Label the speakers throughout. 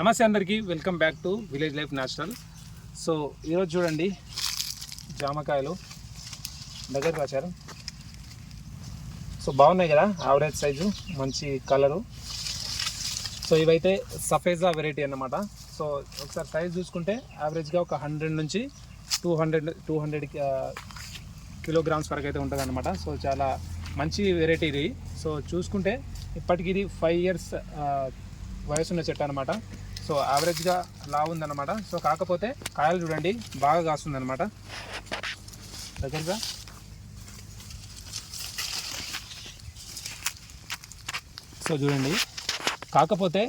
Speaker 1: నమస్తే అందరికీ welcome back to village life natural so ఈరోజు చూడండి జామకాయలు దగ్గర వచ్చారు సో బాగున్నాయి కదా యావరేజ్ సైజు మంచి కలరు సో ఇవైతే సఫేజా వెరైటీ అన్నమాట. సో ఒకసారి సైజ్ చూసుకుంటే యావరేజ్గా ఒక హండ్రెడ్ నుంచి two hundred two hundred kilograms వరకు అయితే ఉంటుంది అనమాట సో చాలా మంచి వెరైటీ ఇది. సో చూసుకుంటే ఇప్పటికి ఇది ఫైవ్ ఇయర్స్ వయసున్న చెట్టు అనమాట సో యావరేజ్గా లా ఉందన్నమాట. సో కాకపోతే కాయలు చూడండి బాగా కాస్తుంది అనమాట దగ్గరగా. సో చూడండి. కాకపోతే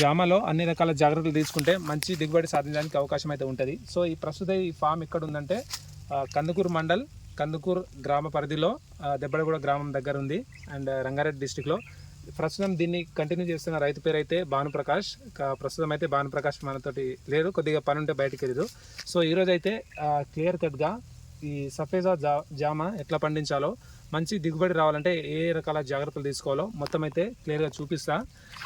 Speaker 1: జామలో అన్ని రకాల జాగ్రత్తలు తీసుకుంటే మంచి దిగుబడి సాధించడానికి అవకాశం అయితే ఉంటుంది. సో ఈ ప్రస్తుత ఈ ఫామ్ ఎక్కడ ఉందంటే కందుకూరు మండల్ కందుకూరు గ్రామ పరిధిలో దెబ్బడగూడ గ్రామం దగ్గర ఉంది అండ్ రంగారెడ్డి డిస్టిక్లో ప్రస్తుతం దీన్ని కంటిన్యూ చేస్తున్న రైతు పేరు అయితే భానుప్రకాష్. ప్రస్తుతం అయితే భానుప్రకాష్ మనతోటి లేరు కొద్దిగా పని ఉంటే బయటికి వెళ్ళదు సో ఈరోజు అయితే క్లియర్ కట్గా ఈ సఫేజా జా జామ ఎట్లా పండించాలో మంచి దిగుబడి రావాలంటే ఏ రకాల జాగ్రత్తలు తీసుకోవాలో మొత్తం అయితే క్లియర్గా చూపిస్తా.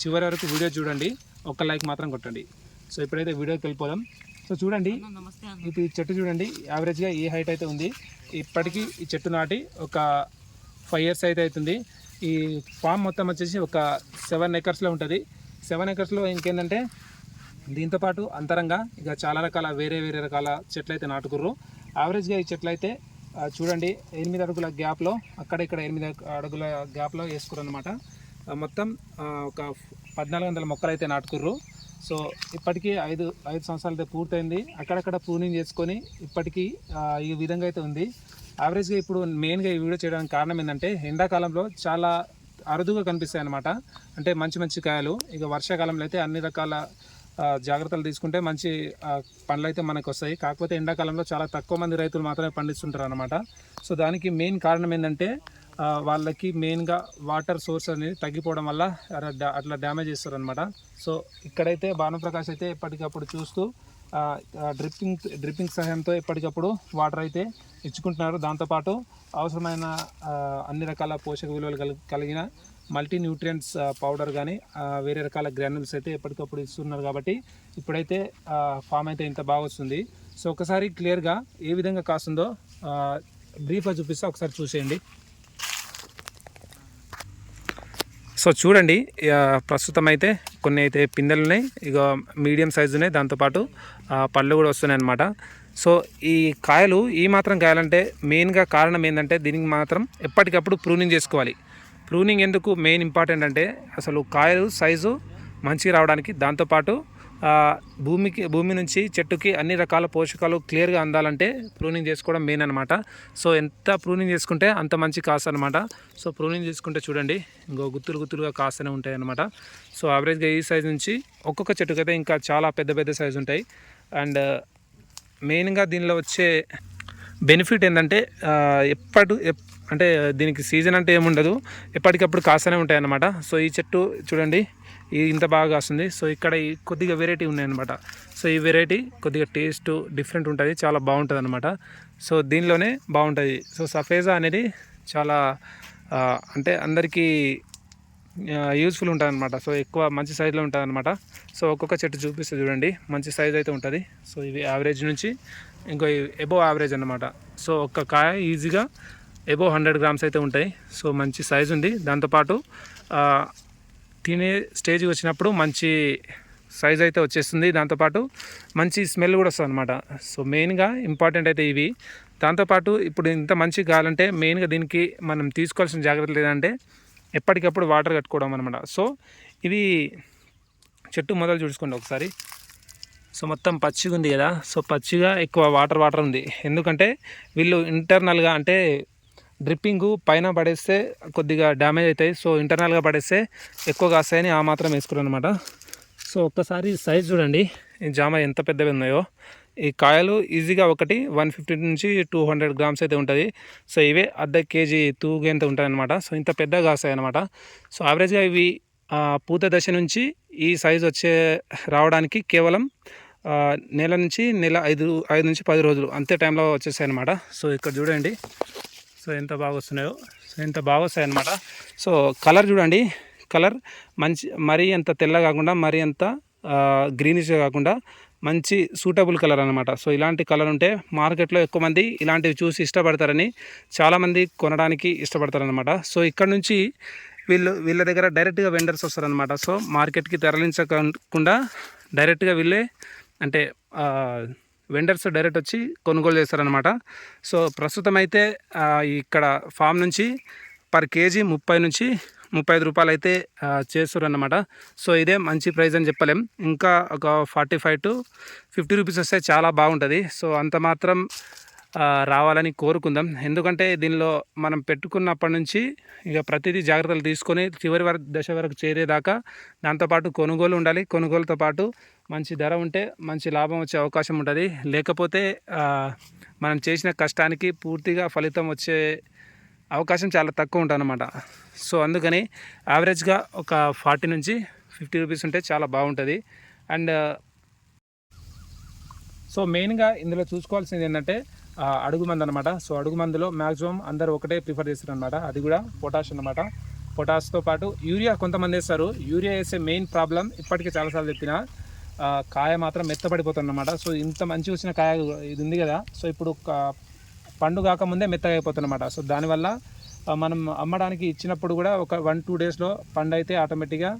Speaker 1: చివరి వరకు వీడియో చూడండి ఒక్క లైక్ మాత్రం కొట్టండి. సో ఇప్పుడైతే వీడియోకి వెళ్ళిపోదాం. సో చూడండి ఇది చెట్టు చూడండి యావరేజ్గా ఏ హైట్ అయితే ఉంది ఇప్పటికీ ఈ చెట్టు నాటి ఒక ఫైవ్ ఇయర్స్ అయితే అవుతుంది. ఈ ఫామ్ మొత్తం వచ్చేసి ఒక సెవెన్ ఎకర్స్లో ఉంటుంది. సెవెన్ ఎకర్స్లో ఇంకేంటంటే దీంతో పాటు అంతరంగా ఇక చాలా రకాల వేరే వేరే రకాల చెట్లు అయితే నాటుకుర్రు యావరేజ్గా ఈ చెట్లు అయితే చూడండి ఎనిమిది అడుగుల గ్యాప్లో అక్కడ ఇక్కడ ఎనిమిది అడుగుల గ్యాప్లో వేసుకుర్రు అనమాట మొత్తం ఒక పద్నాలుగు వందల మొక్కలు అయితే నాటుకుర్రు. సో ఇప్పటికీ ఐదు ఐదు సంవత్సరాలు అయితే పూర్తయింది. అక్కడక్కడ ప్రూనింగ్ చేసుకొని ఇప్పటికీ ఈ విధంగా అయితే ఉంది. యావరేజ్గా ఇప్పుడు మెయిన్గా ఈ వీడియో చేయడానికి కారణం ఏంటంటే ఎండాకాలంలో చాలా అరుదుగా కనిపిస్తాయి అన్నమాట. అంటే మంచి మంచి కాయలు ఇక వర్షాకాలంలో అయితే అన్ని రకాల జాగ్రత్తలు తీసుకుంటే మంచి పండ్లు అయితే మనకు వస్తాయి. కాకపోతే ఎండాకాలంలో చాలా తక్కువ మంది రైతులు మాత్రమే పండిస్తుంటారు అనమాట సో దానికి మెయిన్ కారణం ఏంటంటే వాళ్ళకి మెయిన్గా వాటర్ సోర్స్ అనేది తగ్గిపోవడం వల్ల అట్లా డ్యామేజ్ చేస్తారు అనమాట సో ఇక్కడైతే భానుప్రకాష్ అయితే ఎప్పటికప్పుడు చూస్తూ డ్రిప్పింగ్ డ్రిప్పింగ్ సహాయంతో ఎప్పటికప్పుడు వాటర్ అయితే ఇచ్చుకుంటున్నారు. దాంతోపాటు అవసరమైన అన్ని రకాల పోషక విలువలు కలిగిన మల్టీ న్యూట్రియంట్స్ పౌడర్ కానీ వేరే రకాల గ్రానుల్స్ అయితే ఎప్పటికప్పుడు ఇస్తున్నారు కాబట్టి ఇప్పుడైతే ఫామ్ అయితే ఇంత బాగా వస్తుంది. సో ఒకసారి క్లియర్గా ఏ విధంగా కాస్తుందో బ్రీఫ్గా చూపిస్తే. ఒకసారి చూసేయండి. సో చూడండి ప్రస్తుతం అయితే కొన్ని అయితే పిందెలు ఉన్నాయి ఇక మీడియం సైజు ఉన్నాయి దాంతోపాటు పళ్ళు కూడా వస్తున్నాయి అన్నమాట. సో ఈ కాయలు ఈ మాత్రం కాయాలంటే మెయిన్గా కారణం ఏంటంటే దీనికి మాత్రం ఎప్పటికప్పుడు ప్రూనింగ్ చేసుకోవాలి. ప్రూనింగ్ ఎందుకు మెయిన్ ఇంపార్టెంట్ అంటే అసలు కాయలు సైజు మంచిగా రావడానికి దాంతోపాటు భూమికి భూమి నుంచి చెట్టుకి అన్ని రకాల పోషకాలు క్లియర్గా అందాలంటే ప్రూనింగ్ చేసుకోవడం మెయిన్ అనమాట సో ఎంత ప్రూనింగ్ చేసుకుంటే అంత మంచి కాస్త అనమాట సో ప్రూనింగ్ చేసుకుంటే చూడండి ఇంకో గుత్తులు గుత్తులుగా కాస్తూనే ఉంటాయి అనమాట సో యావరేజ్గా ఈ సైజ్ నుంచి ఒక్కొక్క చెట్టుకి అయితే ఇంకా చాలా పెద్ద పెద్ద సైజు ఉంటాయి. అండ్ మెయిన్గా దీనిలో వచ్చే బెనిఫిట్ ఏంటంటే ఎప్పటి ఎప్- అంటే దీనికి సీజన్ అంటే ఏముండదు ఎప్పటికప్పుడు కాస్తూనే ఉంటాయి అన్నమాట. సో ఈ చెట్టు చూడండి ఇంత బాగా కాస్తుంది. సో ఇక్కడ కొద్దిగా వెరైటీ ఉన్నాయన్నమాట. సో ఈ వెరైటీ కొద్దిగా టేస్ట్ డిఫరెంట్ ఉంటుంది. చాలా బాగుంటుంది అనమాట సో దీనిలోనే బాగుంటుంది. సో సఫేజా అనేది చాలా అంటే అందరికీ యూస్ఫుల్ ఉంటుంది అనమాట సో ఎక్కువ మంచి సైజులో ఉంటుంది అనమాట సో ఒక్కొక్క చెట్టు చూపిస్తే చూడండి. మంచి సైజ్ అయితే ఉంటుంది. సో ఇవి యావరేజ్ నుంచి ఇంకో ఎబో యావరేజ్ అనమాట సో ఒక్క కాయ ఈజీగా ఎబో హండ్రెడ్ గ్రామ్స్ అయితే ఉంటాయి. సో మంచి సైజ్ ఉంది. దాంతోపాటు తినే స్టేజ్ వచ్చినప్పుడు మంచి సైజ్ అయితే వచ్చేస్తుంది. దాంతోపాటు మంచి స్మెల్ కూడా వస్తుంది అనమాట సో మెయిన్గా ఇంపార్టెంట్ అయితే ఇవి. దాంతోపాటు ఇప్పుడు ఇంత మంచి కావాలంటే మెయిన్గా దీనికి మనం తీసుకోవాల్సిన జాగ్రత్తలు ఏంటంటే ఎప్పటికప్పుడు వాటర్ కట్టుకోవడం అనమాట సో ఇవి చెట్టు మొదలు చూసుకోండి ఒకసారి. సో మొత్తం పచ్చిగా ఉంది కదా. సో పచ్చిగా ఎక్కువ వాటర్ వాటర్ ఉంది. ఎందుకంటే వీళ్ళు ఇంటర్నల్గా అంటే డ్రిప్పింగ్ పైన పడేస్తే కొద్దిగా డ్యామేజ్ అవుతాయి. సో ఇంటర్నల్గా పడేస్తే ఎక్కువ కాస్తాయని ఆ మాత్రం వేసుకున్నాను అనమాట సో ఒక్కసారి సైజ్ చూడండి. ఈ జామ ఎంత పెద్దవి ఉన్నాయో. ఈ కాయలు ఈజీగా ఒకటి వన్ ఫిఫ్టీ నుంచి టూ హండ్రెడ్ గ్రామ్స్ అయితే ఉంటుంది. సో ఇవే అర్ధ కేజీ తూగేంత ఉంటుంది అనమాట సో ఇంత పెద్దగా కాస్తాయి అనమాట సో యావరేజ్గా ఇవి పూత దశ నుంచి ఈ సైజ్ వచ్చే రావడానికి కేవలం నెల నుంచి నెల ఐదు ఐదు నుంచి పది రోజులు అంతే టైంలో వచ్చేసాయి అనమాట సో ఇక్కడ చూడండి. సో ఎంత బాగా వస్తున్నాయో. సో ఎంత బాగా వస్తాయి అనమాట సో కలర్ చూడండి. కలర్ మంచి మరీ అంత తెల్ల కాకుండా మరీ అంత గ్రీనిష్ కాకుండా మంచి సూటబుల్ కలర్ అనమాట సో ఇలాంటి కలర్ ఉంటే మార్కెట్లో ఎక్కువ మంది ఇలాంటివి చూసి ఇష్టపడతారని చాలామంది కొనడానికి ఇష్టపడతారనమాట సో ఇక్కడ నుంచి వీళ్ళు వీళ్ళ దగ్గర డైరెక్ట్గా వెండర్స్ వస్తారనమాట సో మార్కెట్కి తరలించకుండా డైరెక్ట్గా వీళ్ళే అంటే వెండర్స్ డైరెక్ట్ వచ్చి కొనుగోలు చేస్తారనమాట సో ప్రస్తుతం అయితే ఇక్కడ ఫామ్ నుంచి పర్ కేజీ ముప్పై నుంచి ముప్పై ఐదు రూపాయలు అయితే చేస్తారు సో ఇదే మంచి ప్రైస్ అని చెప్పలేం. ఇంకా ఒక forty five to fifty rupees వస్తే చాలా బాగుంటుంది. సో అంత మాత్రం రావాలని కోరుకుందాం. ఎందుకంటే దీనిలో మనం పెట్టుకున్నప్పటి నుంచి ఇక ప్రతిదీ జాగ్రత్తలు తీసుకొని చివరి వరకు దశ వరకు చేరేదాకా దాంతోపాటు కొనుగోలు ఉండాలి. కొనుగోలుతో పాటు మంచి ధర ఉంటే మంచి లాభం వచ్చే అవకాశం ఉంటుంది. లేకపోతే మనం చేసిన కష్టానికి పూర్తిగా ఫలితం వచ్చే అవకాశం చాలా తక్కువ ఉంటుంది అనమాట సో అందుకని యావరేజ్గా ఒక ఫార్టీ నుంచి ఫిఫ్టీ రూపీస్ ఉంటే చాలా బాగుంటుంది. అండ్ సో మెయిన్గా ఇందులో చూసుకోవాల్సింది ఏంటంటే అడుగు మందు అనమాట సో అడుగు మందులో మ్యాక్సిమం అందరూ ఒకటే ప్రిఫర్ చేస్తారు అనమాట అది కూడా పొటాష్ అనమాట పొటాష్తో పాటు యూరియా కొంతమంది వేస్తారు. యూరియా వేసే మెయిన్ ప్రాబ్లం ఇప్పటికీ చాలాసార్లు చెప్పిన కాయ మాత్రం మెత్తపడిపోతుంది అనమాట సో ఇంత మంచి వచ్చిన కాయ ఇది ఉంది కదా. సో ఇప్పుడు పండు కాకముందే మెత్తగా అయిపోతుంది అనమాట సో దానివల్ల మనం అమ్మడానికి ఇచ్చినప్పుడు కూడా ఒక వన్ టూ డేస్లో పండు అయితే ఆటోమేటిక్గా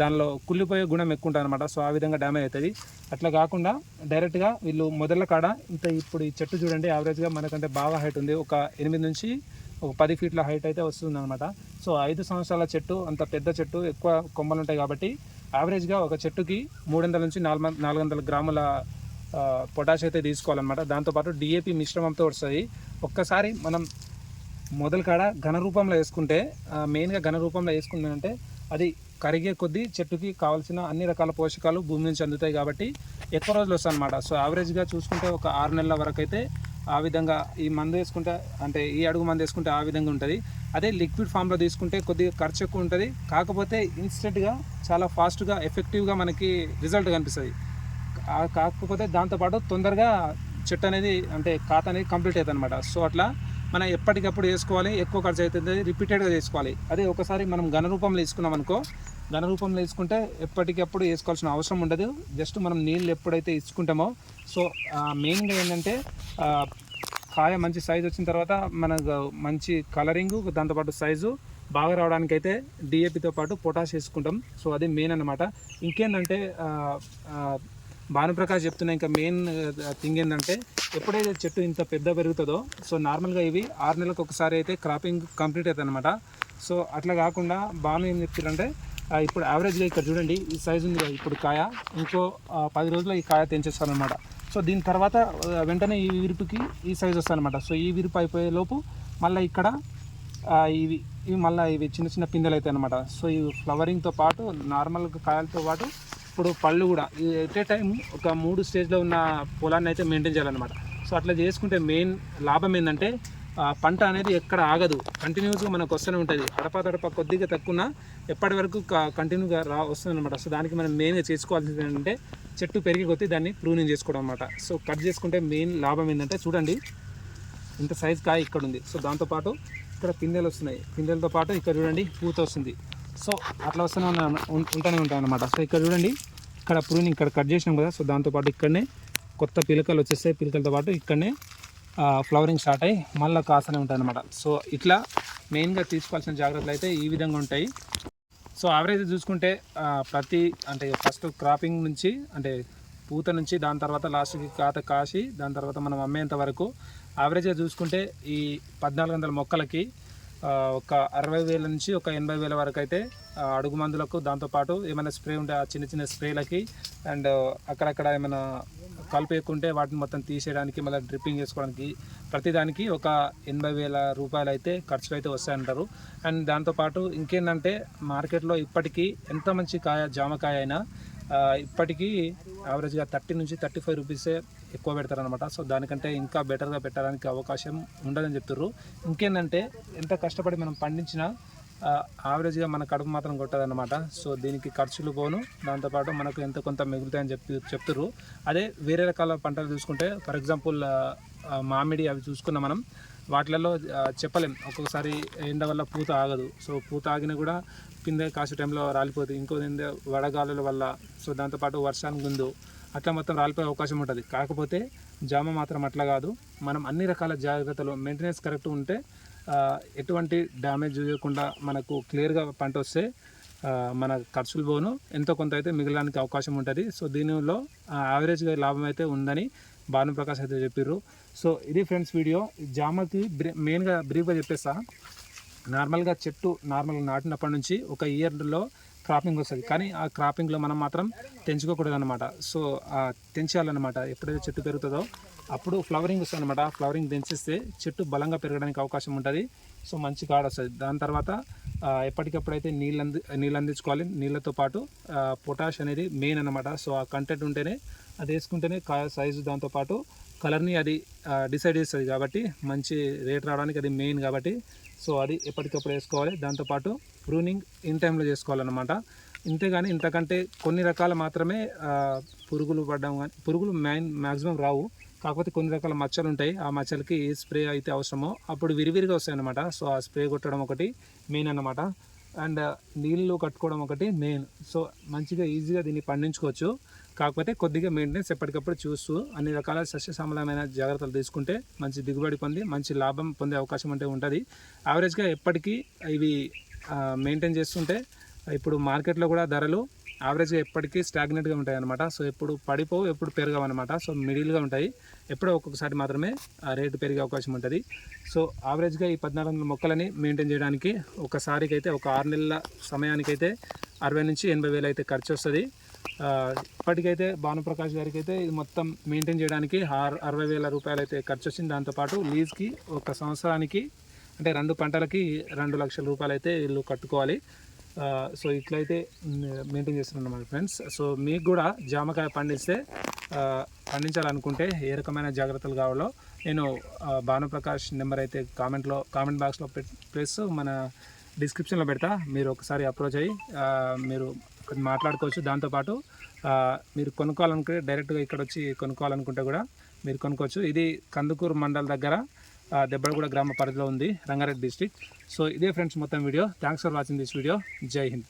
Speaker 1: దానిలో కుళ్ళిపోయే గుణం ఎక్కువ ఉంటుంది అనమాట సో ఆ విధంగా డ్యామేజ్ అవుతుంది అట్లా కాకుండా డైరెక్ట్గా వీళ్ళు మొదల కాడ ఇంత ఇప్పుడు ఈ చెట్టు చూడండి యావరేజ్గా మనకంటే బాగా హైట్ ఉంది. ఒక ఎనిమిది నుంచి ఒక పది ఫీట్ల హైట్ అయితే వస్తుంది అనమాట సో ఐదు సంవత్సరాల చెట్టు అంత పెద్ద చెట్టు ఎక్కువ కొమ్మలు ఉంటాయి కాబట్టి యావరేజ్గా ఒక చెట్టుకి మూడు వందల నుంచి నాలుగు నాలుగు వందల గ్రాముల పొటాష్ అయితే తీసుకోవాలన్నమాట. దాంతోపాటు డిఏపి మిశ్రమంతో వస్తుంది. ఒక్కసారి మనం మొదలు కాడ ఘన రూపంలో వేసుకుంటే మెయిన్గా ఘన రూపంలో వేసుకుందంటే అది కరిగే కొద్దీ చెట్టుకి కావాల్సిన అన్ని రకాల పోషకాలు భూమి నుంచి అందుతాయి కాబట్టి ఎక్కువ రోజులు వస్తాయి అనమాట సో యావరేజ్గా చూసుకుంటే ఒక ఆరు నెలల వరకు అయితే ఆ విధంగా ఈ మందు వేసుకుంటే అంటే ఈ అడుగు మందు వేసుకుంటే ఆ విధంగా ఉంటుంది. అదే లిక్విడ్ ఫామ్లో తీసుకుంటే కొద్దిగా ఖర్చు ఎక్కువ ఉంటుంది. కాకపోతే ఇన్స్టెంట్గా చాలా ఫాస్ట్గా ఎఫెక్టివ్గా మనకి రిజల్ట్ కనిపిస్తుంది. కాకపోతే దాంతోపాటు తొందరగా చెట్టు అనేది అంటే ఖాత అనేది కంప్లీట్ అవుతుంది అనమాట సో అట్లా మనం ఎప్పటికప్పుడు వేసుకోవాలి ఎక్కువ ఖర్చు అవుతుంది రిపీటెడ్గా చేసుకోవాలి అదే ఒకసారి మనం ఘన రూపంలో వేసుకున్నాం అనుకో ఘన రూపంలో వేసుకుంటే ఎప్పటికప్పుడు వేసుకోవాల్సిన అవసరం ఉండదు. జస్ట్ మనం నీళ్ళు ఎప్పుడైతే ఇచ్చుకుంటామో సో మెయిన్గా ఏంటంటే కాయ మంచి సైజు వచ్చిన తర్వాత మనకు మంచి కలరింగ్ దాంతోపాటు సైజు బాగా రావడానికి అయితే డిఏపితో పాటు పొటాష్ వేసుకుంటాం. సో అది మెయిన్ అనమాట ఇంకేంటంటే భానుప్రకాష్ చెప్తున్న ఇంకా మెయిన్ థింగ్ ఏంటంటే ఎప్పుడైతే చెట్టు ఇంత పెద్ద పెరుగుతుందో సో నార్మల్గా ఇవి ఆరు నెలలకు ఒకసారి అయితే క్రాపింగ్ కంప్లీట్ అవుతుంది అనమాట సో అట్లా కాకుండా భాను ఏం చెప్తారంటే ఇప్పుడు యావరేజ్గా ఇక్కడ చూడండి ఈ సైజు ఉంది కదా ఇప్పుడు కాయ ఇంకో పది రోజుల్లో ఈ కాయ తెంచేస్తారనమాట సో దీని తర్వాత వెంటనే ఈ విరుపుకి ఈ సైజు అనమాట సో ఈ విరుపు అయిపోయే లోపు మళ్ళీ ఇక్కడ ఇవి ఇవి మళ్ళీ ఇవి చిన్న చిన్న పిందెలు అవుతాయి అనమాట సో ఇవి ఫ్లవరింగ్తో పాటు నార్మల్ కాయలతో పాటు ఇప్పుడు పళ్ళు కూడా ఎట్ ఏ టైం ఒక మూడు స్టేజ్లో ఉన్న పొలాన్ని అయితే మెయింటైన్ చేయాలన్నమాట. సో అట్లా చేసుకుంటే మెయిన్ లాభం ఏంటంటే పంట అనేది ఎక్కడ ఆగదు. కంటిన్యూస్గా మనకు వస్తూనే ఉంటుంది. తడప తడప కొద్దిగా తక్కువ ఎప్పటి వరకు కంటిన్యూగా రా వస్తుంది అనమాట సో దానికి మనం మెయిన్గా చేసుకోవాల్సింది ఏంటంటే చెట్టు పెరిగి కొద్దీ దాన్ని ప్రూనింగ్ చేసుకోవడం అనమాట సో కట్ చేసుకుంటే మెయిన్ లాభం ఏంటంటే చూడండి ఇంత సైజ్ కాయ ఇక్కడ ఉంది. సో దాంతోపాటు ఇక్కడ పిందెలు వస్తున్నాయి. పిందెలతో పాటు ఇక్కడ చూడండి పూత వస్తుంది. సో అట్లా వస్తూనే ఉంటూనే ఉంటాయి అనమాట సో ఇక్కడ చూడండి ఇక్కడ ప్రూనింగ్ ఇక్కడ కట్ చేసినాం కదా. సో దాంతోపాటు ఇక్కడనే కొత్త పిలకలు వచ్చేస్తాయి. పిలకలతో పాటు ఇక్కడనే ఫ్లవరింగ్ స్టార్ట్ అయ్యి మళ్ళీ కాసనే ఉంటుంది అనమాట సో ఇట్లా మెయిన్గా తీసుకోవాల్సిన జాగ్రత్తలు అయితే ఈ విధంగా ఉంటాయి. సో యావరేజ్ చూసుకుంటే ప్రతి అంటే ఫస్ట్ క్రాపింగ్ నుంచి అంటే పూత నుంచి దాని తర్వాత లాస్ట్కి కాత కాసి దాని తర్వాత మనం అమ్మేంత వరకు యావరేజ్గా చూసుకుంటే ఈ పద్నాలుగు వందల మొక్కలకి ఒక అరవై వేల నుంచి ఒక ఎనభై వేల వరకు అయితే అడుగు మందులకు దాంతోపాటు ఏమైనా స్ప్రే ఉంటే ఆ చిన్న చిన్న స్ప్రేలకి అండ్ అక్కడక్కడ ఏమైనా కలుపు ఎక్కువ వాటిని మొత్తం తీసేయడానికి మళ్ళీ డ్రిప్పింగ్ చేసుకోవడానికి ప్రతిదానికి ఒక ఎనభై వేల రూపాయలు అయితే ఖర్చులు అయితే వస్తాయంటారు. అండ్ దాంతోపాటు ఇంకేంటంటే మార్కెట్లో ఇప్పటికీ ఎంత మంచి కాయ జామకాయ అయినా ఇప్పటికీ యావరేజ్గా థర్టీ నుంచి థర్టీ ఫైవ్ రూపీసే ఎక్కువ పెడతారనమాట సో దానికంటే ఇంకా బెటర్గా పెట్టడానికి అవకాశం ఉండదని చెప్తుర్రు. ఇంకేంటంటే ఎంత కష్టపడి మనం పండించినా యావరేజ్గా మన కడుపు మాత్రం కొట్టదన్నమాట. సో దీనికి ఖర్చులు పోను. దాంతోపాటు మనకు ఎంత కొంత మిగులుతాయని చెప్పి చెప్తుర్రు. అదే వేరే రకాల పంటలు చూసుకుంటే ఫర్ ఎగ్జాంపుల్ మామిడి అవి చూసుకున్న మనం. వాటిలలో చెప్పలేం. ఒక్కొక్కసారి ఎండ వల్ల పూత ఆగదు. సో పూత ఆగినా కూడా కింద కాసే టైంలో రాలిపోతుంది ఇంకో ఏంటంటే వడగాలుల వల్ల సో దాంతోపాటు వర్షానికి ముందు అట్లా మొత్తం రాలిపోయే అవకాశం ఉంటుంది. కాకపోతే జామ మాత్రం అట్లా కాదు. మనం అన్ని రకాల జాగ్రత్తలు మెయింటెనెన్స్ కరెక్ట్ ఉంటే ఎటువంటి డ్యామేజ్ చేయకుండా మనకు క్లియర్గా పంట వస్తే మన ఖర్చులు పోను. ఎంతో కొంత అయితే మిగలడానికి అవకాశం ఉంటుంది. సో దీనిలో యావరేజ్గా లాభం అయితే ఉందని భానుప్రకాష్ అయితే చెప్పారు సో ఇది ఫ్రెండ్స్ వీడియో. జామకి బ్రీ మెయిన్గా బ్రీఫ్గా చెప్పేస్తా. నార్మల్గా చెట్టు నార్మల్గా నాటినప్పటి నుంచి ఒక ఇయర్లో క్రాపింగ్ వస్తుంది. కానీ ఆ క్రాపింగ్లో మనం మాత్రం తెంచుకోకూడదు అనమాట సో తెంచాలన్నమాట ఎప్పుడైతే చెట్టు పెరుగుతుందో అప్పుడు ఫ్లవరింగ్ వస్తుంది అనమాట ఫ్లవరింగ్ తెంచిస్తే చెట్టు బలంగా పెరగడానికి అవకాశం ఉంటుంది. సో మంచి కాడ వస్తుంది. దాని తర్వాత ఎప్పటికప్పుడు ఎప్పటికప్పుడైతే నీళ్ళు అంది నీళ్ళు అందించుకోవాలి నీళ్ళతో పాటు పొటాష్ అనేది మెయిన్ అనమాట సో ఆ కంటెంట్ ఉంటేనే అది వేసుకుంటేనే కాయ సైజు దాంతోపాటు కలర్ని అది డిసైడ్ చేస్తుంది కాబట్టి మంచి రేట్ రావడానికి అది మెయిన్ కాబట్టి. సో అది ఎప్పటికప్పుడు వేసుకోవాలి. దాంతోపాటు ప్రూనింగ్ ఇన్ టైంలో చేసుకోవాలన్నమాట. ఇంతేగాని ఇంతకంటే కొన్ని రకాల మాత్రమే పురుగులు పడడం కానీ పురుగులు మ్యాన్ మ్యాక్సిమం రావు. కాకపోతే కొన్ని రకాల మచ్చలు ఉంటాయి. ఆ మచ్చలకి ఏ స్ప్రే అయితే అవసరమో. అప్పుడు విరివిరిగా వస్తాయి అన్నమాట సో ఆ స్ప్రే కొట్టడం ఒకటి మెయిన్ అన్నమాట. అండ్ నీళ్ళు కట్టుకోవడం ఒకటి మెయిన్ సో మంచిగా ఈజీగా దీన్ని పండించుకోవచ్చు. కాకపోతే కొద్దిగా మెయింటెనెన్స్ ఎప్పటికప్పుడు చూస్తూ అన్ని రకాల సస్యశ్యామలమైన జాగ్రత్తలు తీసుకుంటే మంచి దిగుబడి పొంది మంచి లాభం పొందే అవకాశం అంటే ఉంటుంది. యావరేజ్గా ఎప్పటికీ ఇవి మెయింటైన్ చేస్తుంటే ఇప్పుడు మార్కెట్లో కూడా ధరలు యావరేజ్గా ఎప్పటికీ స్టాగ్నెట్గా ఉంటాయి అనమాట సో ఎప్పుడు పడిపోవు ఎప్పుడు పెరగవు అనమాట సో మిడిల్గా ఉంటాయి. ఎప్పుడో ఒక్కొక్కసారి మాత్రమే ఆ రేటు పెరిగే అవకాశం ఉంటుంది. సో యావరేజ్గా ఈ పద్నాలుగు వందల మొక్కలని మెయింటైన్ చేయడానికి ఒకసారికి అయితే ఒక ఆరు నెలల సమయానికైతే అరవై నుంచి ఎనభై వేలు అయితే ఖర్చు వస్తుంది. ఇప్పటికైతే భానుప్రకాష్ గారికి అయితే ఇది మొత్తం మెయింటైన్ చేయడానికి ఆరు అరవై వేల రూపాయలు అయితే ఖర్చు వచ్చింది. దాంతోపాటు లీజ్కి ఒక సంవత్సరానికి అంటే రెండు పంటలకి రెండు లక్షల రూపాయలు అయితే వీళ్ళు కట్టుకోవాలి. సో ఇట్లయితే మెయింటైన్ చేస్తున్నాను అన్నమాట ఫ్రెండ్స్ సో మీకు కూడా జామకాయ పండిస్తే పండించాలనుకుంటే ఏ రకమైన జాగ్రత్తలు కావాలో నేను భానుప్రకాష్ నెంబర్ అయితే కామెంట్లో కామెంట్ బాక్స్లో ప్లస్ మన డిస్క్రిప్షన్లో పెడతా. మీరు ఒకసారి అప్రోచ్ అయ్యి మీరు మాట్లాడుకోవచ్చు. దాంతోపాటు మీరు కొనుక్కోవాలనుకుంటే డైరెక్ట్గా ఇక్కడ వచ్చి కొనుక్కోవాలనుకుంటే కూడా మీరు కొనుక్కోవచ్చు. ఇది కందుకూరు మండల్ దగ్గర దెబ్బలగూడ గ్రామ పరిధిలో ఉంది రంగారెడ్డి డిస్టిక్ సో ఇదే ఫ్రెండ్స్ మొత్తం video. Thanks for watching this video. జై హింద్.